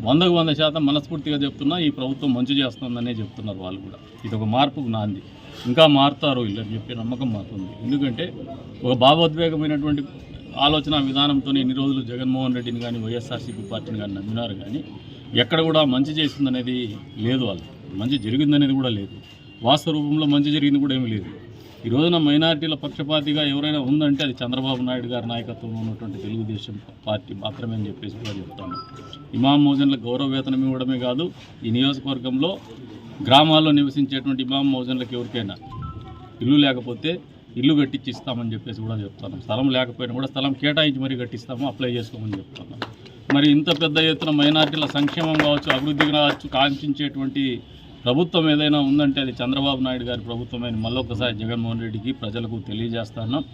వందకు వంద శాతం మనస్ఫూర్తిగా చెప్తున్నా ఈ ప్రభుత్వం మంచి చేస్తుందనే చెప్తున్నారు వాళ్ళు కూడా. ఇది ఒక మార్పుకు నాంది. ఇంకా మారుతారు వీళ్ళు అని నమ్మకం మాకుంది. ఎందుకంటే ఒక భావోద్వేగమైనటువంటి ఆలోచన విధానంతో ఎన్ని రోజులు జగన్మోహన్ రెడ్డిని కానీ వైఎస్ఆర్సీపీ పార్టీని కానీ నమ్మినారు కానీ ఎక్కడ కూడా మంచి చేసిందనేది లేదు వాళ్ళు. మంచి జరిగిందనేది కూడా లేదు. వాస్తవ రూపంలో మంచి జరిగింది కూడా ఏమీ లేదు. ఈ రోజున మైనార్టీల పక్షపాతిగా ఎవరైనా ఉందంటే అది చంద్రబాబు నాయుడు గారి నాయకత్వంలో ఉన్నటువంటి తెలుగుదేశం పార్టీ మాత్రమే అని చెప్పేసి కూడా చెప్తాను. ఇమాం మోజన్లకు గౌరవ వేతనం ఇవ్వడమే కాదు ఈ నియోజకవర్గంలో గ్రామాల్లో నివసించేటువంటి ఇమాం మోజన్లకు ఎవరికైనా ఇల్లు లేకపోతే ఇల్లు కట్టించి ఇస్తామని చెప్పేసి కూడా చెప్తాను. స్థలం లేకపోయినా కూడా స్థలం కేటాయించి మరీ కట్టిస్తాము అప్లై చేసుకోమని చెప్తాను. మరి ఇంత పెద్ద ఎత్తున మైనార్టీల సంక్షేమం కావచ్చు అభివృద్ధి కావచ్చు కాంక్షించేటువంటి ప్రభుత్వం ఏదైనా ఉందంటే అది చంద్రబాబు నాయుడు గారి ప్రభుత్వమైన మళ్ళొకసారి జగన్మోహన్ రెడ్డికి ప్రజలకు తెలియజేస్తాను.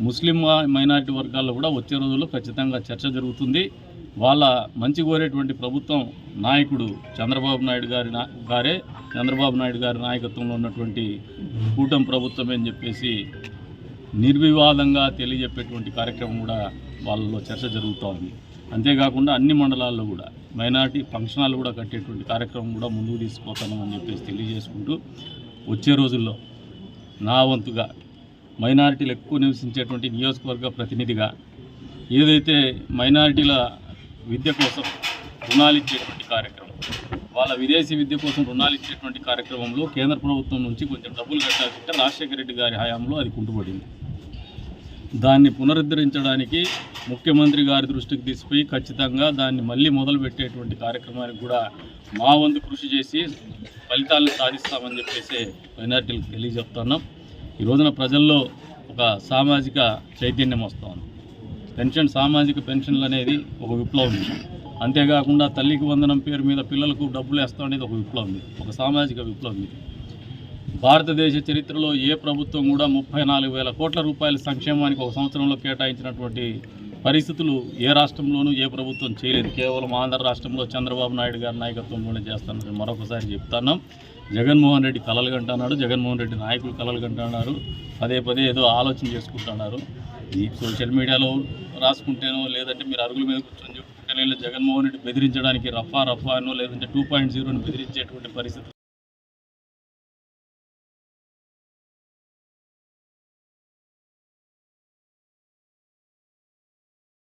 ముస్లిం మైనారిటీ వర్గాల్లో కూడా వచ్చే రోజుల్లో ఖచ్చితంగా చర్చ జరుగుతుంది. వాళ్ళ మంచి కోరేటువంటి ప్రభుత్వం నాయకుడు చంద్రబాబు నాయుడు గారి నా- గారే. చంద్రబాబు నాయుడు గారి నాయకత్వంలో ఉన్నటువంటి కూటమి ప్రభుత్వమే అని చెప్పేసి నిర్వివాదంగా తెలియజెప్పేటువంటి కార్యక్రమం కూడా వాళ్ళలో చర్చ జరుగుతూ ఉంది అంతేకాకుండా అన్ని మండలాల్లో కూడా మైనార్టీ ఫంక్షన్ హాల్ కూడా కట్టేటువంటి కార్యక్రమం కూడా ముందుకు తీసుకుపోతామని చెప్పేసి తెలియజేసుకుంటూ వచ్చే రోజుల్లో నా వంతుగా మైనారిటీలు ఎక్కువ నివసించేటువంటి నియోజకవర్గ ప్రతినిధిగా ఏదైతే మైనారిటీల విద్య కోసం రుణాలు ఇచ్చేటువంటి కార్యక్రమం వాళ్ళ విదేశీ విద్య కోసం రుణాలు ఇచ్చేటువంటి కార్యక్రమంలో కేంద్ర ప్రభుత్వం నుంచి కొంచెం డబ్బులు కట్టాల్సింటే రాజశేఖర రెడ్డి గారి హయాంలో అది కుంటుపడింది. దాన్ని పునరుద్ధరించడానికి ముఖ్యమంత్రి గారి దృష్టికి తీసుకుపోయి ఖచ్చితంగా దాన్ని మళ్ళీ మొదలుపెట్టేటువంటి కార్యక్రమానికి కూడా మా వంతు కృషి చేసి ఫలితాలను సాధిస్తామని చెప్పేసి మైనార్టీలకు తెలియజెప్తున్నాం. ఈ రోజున ప్రజల్లో ఒక సామాజిక చైతన్యం వస్తుంది పెన్షన్ సామాజిక పెన్షన్లు అనేది ఒక విప్లవం. అంతేకాకుండా తల్లికి వందనం పేరు మీద పిల్లలకు డబ్బులు వేస్తాం అనేది ఒక విప్లవం. ఒక సామాజిక విప్లవం. ఇది భారతదేశ చరిత్రలో ఏ ప్రభుత్వం కూడా ముప్పై నాలుగు వేల కోట్ల రూపాయల సంక్షేమానికి ఒక సంవత్సరంలో కేటాయించినటువంటి పరిస్థితులు ఏ రాష్ట్రంలోనూ ఏ ప్రభుత్వం చేయలేదు. కేవలం ఆంధ్ర రాష్ట్రంలో చంద్రబాబు నాయుడు గారి నాయకత్వంలోనే చేస్తానని మరొకసారి చెప్తున్నాం జగన్మోహన్ రెడ్డి కలలు కంటున్నాడు జగన్మోహన్ రెడ్డి నాయకులు కలలు కంటున్నారు. పదే పదే ఏదో ఆలోచన చేసుకుంటున్నారు. ఈ సోషల్ మీడియాలో రాసుకుంటేనో లేదంటే మీరు అరుగుల మీద కూర్చొని చెప్పుకుంటేనే జగన్మోహన్ రెడ్డి బెదిరించడానికి రఫా రఫానో లేదంటే టూ పాయింట్ జీరోని బెదిరించేటువంటి పరిస్థితి